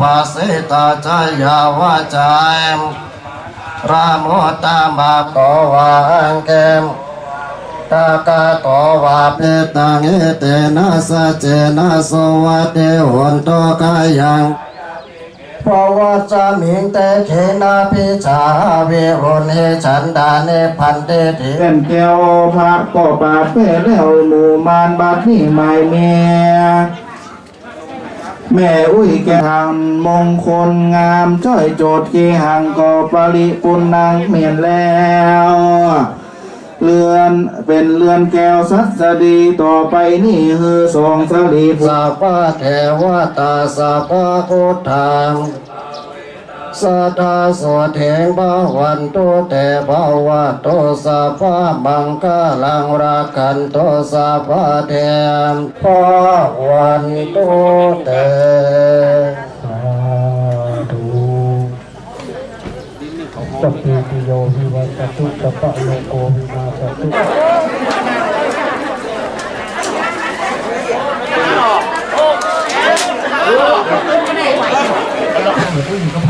ภาสิตาจายาวาจายรามตามาโตวาอังเกมตากาโตวาเปตังเอเตนะสะเจนะสวัสเดหุนโตกายังเพราะว่าจะมิงแต่เขนาพิชาวิรุณเฮฉันดาเนพันเตติเป็นแก้วพระก็ปาเป้แล้วหมู่มานบัดนี่ไม่เมีย แม่อุ้ยแกทำมงคลงามช่อยโจทย์เกหังก็ปริปุนนังเมียนแล้วเรือนเป็นเรือนแก้วสัสดีต่อไปนี่คือสองสลีสาพพะเทวตาสาพพะโคทธัง สัทธาสวเถงภาวันตุเตภาวะโตสัพพะมังคลังรักขันโตสัพพะเทมภาวันตุเตสาธุสัพพิติโยวิวัตตุสัพพะโลโกวินาศตุอ่าเจ็ดเก้าเจ็ดหกเจ็ดหก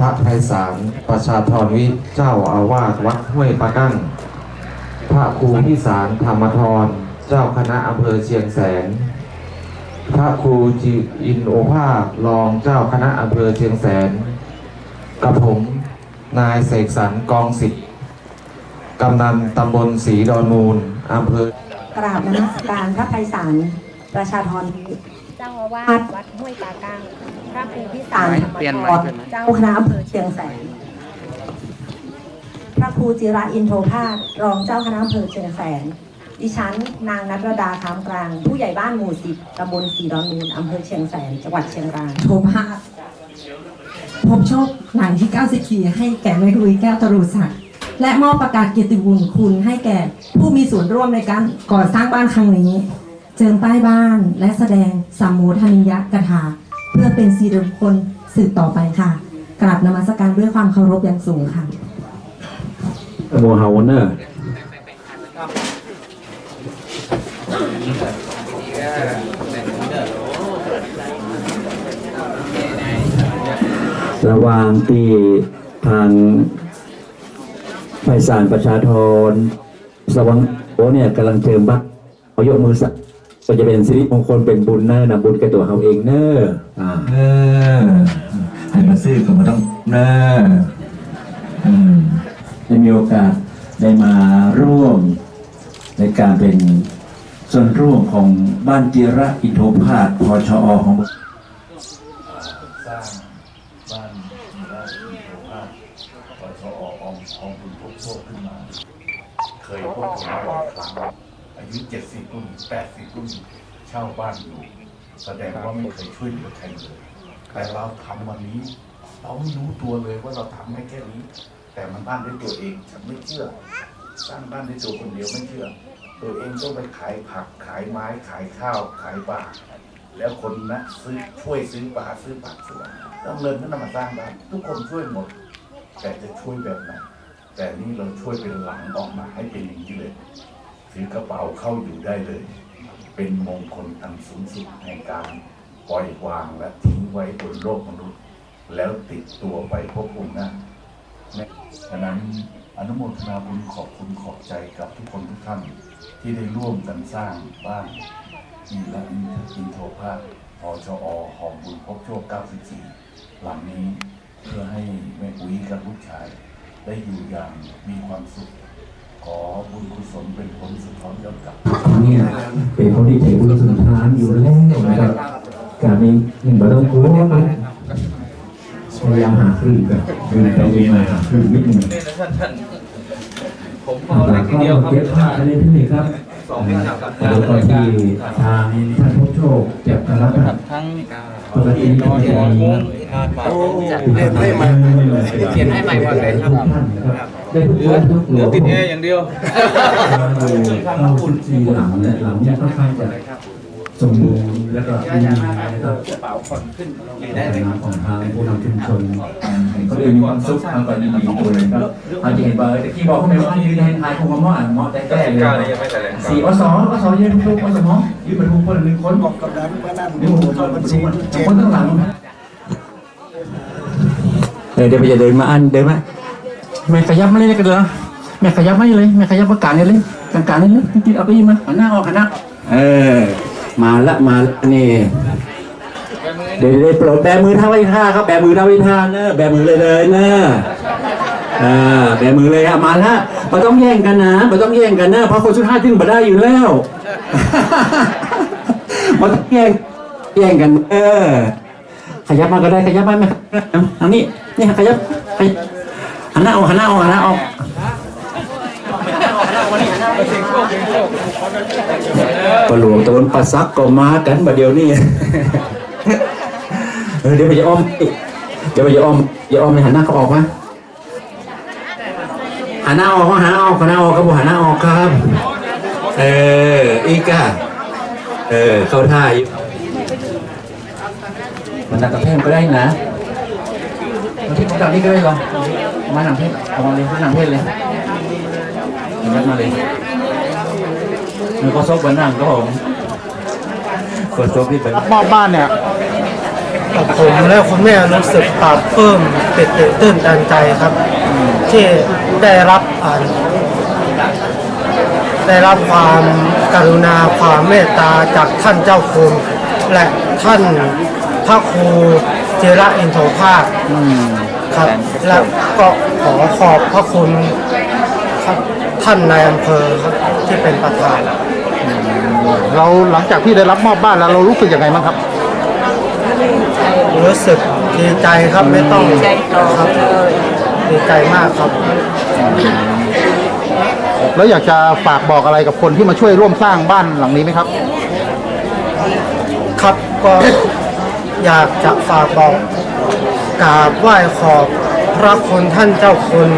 สาธุครับผมอันพระไพศาลประชาธรวิเจ้าอาวาสวัดห้วยปะกั้ง พระครูพิสารธรรมทรเจ้าคณะอำเภอเชียงแสน พระครูจิอินโอภาสรองเจ้าคณะอำเภอเชียงแสน กับผมนายเสกสรรกองสิทธิ์กำนันตำบลศรีดอนมูลอำเภอกราบนมัสการพระไพศาลประชาธร เจ้าอาวาสวัดห้วยตากลางพระครูพิสาสารรธรรมเปลี่ยนธใหรม่เจ้าเจ้าคณะอำเภอเชียงแสนพระครูจิระอินโทภาสรองเจ้าคณะอำเภอเชียงแสน ดิฉัน นางนัทรดาคามกลาง ผู้ใหญ่บ้านหมู่สิบตำบลสีดอนมูลอำเภอเชียงแสน จังหวัดเชียงรายโทภาสพบโชคหลังที่94ให้แก่แม่คุยแก้วตรูศักดิ์และมอบประกาศเกียรติบุญคุณให้แก่ผู้มีส่วนร่วมในการก่อสร้างบ้านครั้งนี้ เจิมป้ายบ้านและแสดงสัมโมทนิยกถาเพื่อเป็นสิริมงคลสืบต่อไปค่ะ กราบนมัสการด้วยความเคารพอย่างสูงค่ะโมฮาวเนอร์ระหว่างที่ทางไพศาลประชาธรสวังโอเนี่ยกำลังเจิมบัตรเขายกมือสัก ก็จะเป็นสิริมงคลเป็นบุญเนอร์นะบุญแก่ตัวเขาเองเนอร์อ่าเออให้มาซื้อก็มาต้องเนออืมได้มีโอกาสได้มาร่วม ในการเป็นส่วนร่วมของบ้านจิระอินโทพาสพชอของสร้างบ้านมีราชอินโทภาสปชอออมออมบุญพบโชคขึ้นมาเคยพบผมมาบ่อยครั้ง อายุเจ็ดสิบรุ่นแปดสิบรุ่นเช่าบ้านอยู่แสดงว่าไม่เคยช่วยเหลือใครเลย แต่เราทำวันนี้ เราไม่รู้ตัวเลยว่าเราทำให้แค่นี้ แต่มันบ้านด้วยตัวเองฉันไม่เชื่อ สร้างบ้านด้วยตัวคนเดียวไม่เชื่อ ตัวเองต้องไปขายผักขายไม้ขายข้าวขายปลาแล้วคนนะซื้อช่วยซื้อปลาซื้อผักซื้ออะไรแล้วเงินนั้นนะมาสร้างบ้านทุกคนช่วยหมด แต่จะช่วยแบบไหนแต่นี่เราช่วยเป็นหลังออกมาให้เป็นอย่างนี้เลย ถือกระเป๋าเข้าอยู่ได้เลย เป็นมงคลอันสูงสุดในการปล่อยวางและทิ้งไว้บนโลกมนุษย์ แล้วติดตัวไปพบภูมิหน้าฉะนั้นอนุโมทนาบุญขอบคุณขอบใจกับทุกคนทุกท่านที่ได้ร่วมกันสร้างบ้านอินละอินทินโทภาคพชอหอมบุญพบโชค 94 หลังนี้เพื่อให้แม่อุ้ยกับลูกชาย ได้อยู่อย่างมีความสุข อบุญกุศลเป็นผลสุดท้อนย้อนกลับเนี่ยเป็นคนที่ใจบุญสุนทานอยู่แล้วนะครับการนี้ยังไม่ต้องกลัวนะพยายามหาคลื่นกันเดินไปเดินมาหาคลื่นนิดหนึ่งผมหลังก็เก็บภาพอันนี้ที่นี่ครับแล้วก็ที่ทางท่านผู้โชคจะรับทั้งปกติก็จะมีเล่นให้ใหม่เขียนให้ใหม่หมดเลยครับ ได้ทุกคนทุกเหลือติดแอร์อย่างเดียวเราคุณสีหลังและหลังเนี้ค่อนข้างจะสมบูรณ์แล้วก็ดีนะครับของทางผู้นำชุมชนก็เลยมีความสุขทางก่อนดีเลยครับอาจจะเห็นว่าตะกี้บอกเขาไม่ว่ายืนแทนทายคงมาหม้ออะหม้อแต่แก้เลยสี่อสองอสองยืนทุกอสมยืนเป็นทุกคนหนึ่งคนบอกกับนั้นว่านั่นนี่ผมชอบเป็นสี่คนข้างหลังเดี๋ยวไปจะเดินมาอันเดินมา แม่ขยับมาเลยกันเลยแม่ขยับมาเลยแม่ขยับประกาศเลยเลยกางๆเลยเลยกินเอาไปยิงมาหันหน้าออกหันหน้าเออ มาละมาละนี่เดี๋ยวเดี๋ยวโปรดแบมือท่าไว้ท่าครับแบมือท่าไว้ท่าเนอะแบมือเลยเลยเนอะอ่าแบมือเลยอะมาละม่ต้องแย่งกันนะม่ต้องแย่งกันนะเพราะคนสุดท้ายถึงมาได้อยู่แล้วมาต้องแย่งแย่งกันเออขยับมาก็ได้ขยับมาไหมทางนี้นี่ขยับขยับ หันหน้าออกหันหน้าออกหันหน้าออกปลาหลวงตะวันปลาซักก็มากันมาเดียวนี่เดี๋ยวไปจะอ้อมเดี๋ยวไปจะอ้อมอย่าอ้อมเลยหันหน้าเขาออกมาหันหน้าออกมาหันหน้าออกหันหน้าออกครับผมหันหน้าออกครับ เอออีกอะเออเข้าท่าอยู่มันดักกระแพงก็ได้นะทีผมดักนี่ก็ได้หรอ มาหนังเพศเอามาเลยมาหนังเพศเลยยัดมาเลยมันก็ซบเหมือนหนังก็ผมกดซบที่เป็นมอบบ้านเนี่ยผมและคุณแม่รู้สึกปลาบปลื้มปิติตื้นตันใจครับ ที่ได้รับอ่านได้รับความกรุณาความเมตตาจากท่านเจ้าคุณและท่านพระครูเจระอินโทภาค ครับ และก็ขอขอบพระคุณครับท่านนายอำเภอครับที่เป็นประธานเราหลังจากที่ได้รับมอบบ้านแล้วเรารู้สึกยังไงบ้างครับ รู้สึกดีใจครับไม่ต้องครับดีใจมากครับ แล้วอยากจะฝากบอกอะไรกับคนที่มาช่วยร่วมสร้างบ้านหลังนี้ไหมครับ ครับก็ อยากจะฝากบอกกราบไหว้ขอบพระคุณท่านเจ้าคุณ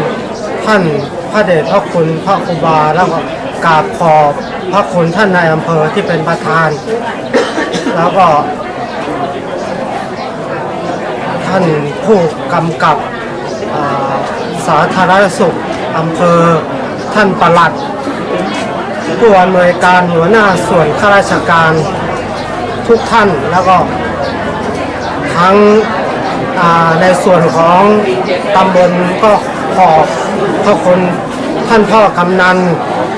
ท่านพระเดชพระคุณพระครูบาแล้วก็กราบขอบพระคุณท่านนายอำเภอที่เป็นประธาน แล้วก็ ท่านผู้กำกับาสาธารณสุขอำเภอท่านประหลัดผู้อำนวยการหัวหน้าส่วนข้าราชการทุกท่านแล้วก็ ทั้งอ่าในส่วนของตำบลก็ขอบพระคุณท่านพ่อกำนัน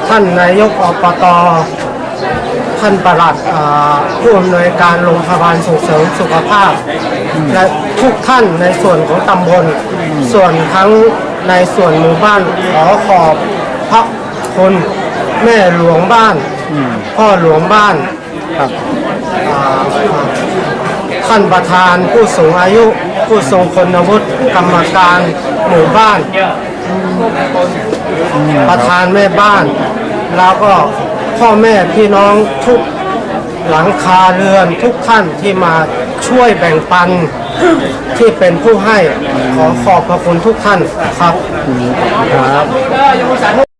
ท่านนายกอบตท่านประหลัดอ่าผู้อำนวยการโรงพยาบาลส่งเสริมสุขภาพ และทุกท่านในส่วนของตำบล ส่วนทั้งในส่วนหมู่บ้านขอขอบพระคุณแม่หลวงบ้าน พ่อหลวงบ้านอ่า ท่านประธานผู้สูงอายุ ผู้ทรงคุณวุฒิกรรมการหมู่บ้าน ประธานแม่บ้าน แล้วก็พ่อแม่พี่น้องทุกหลังคาเรือนทุกท่านที่มาช่วยแบ่งปันที่เป็นผู้ให้ขอขอบพระคุณทุกท่านครับครับ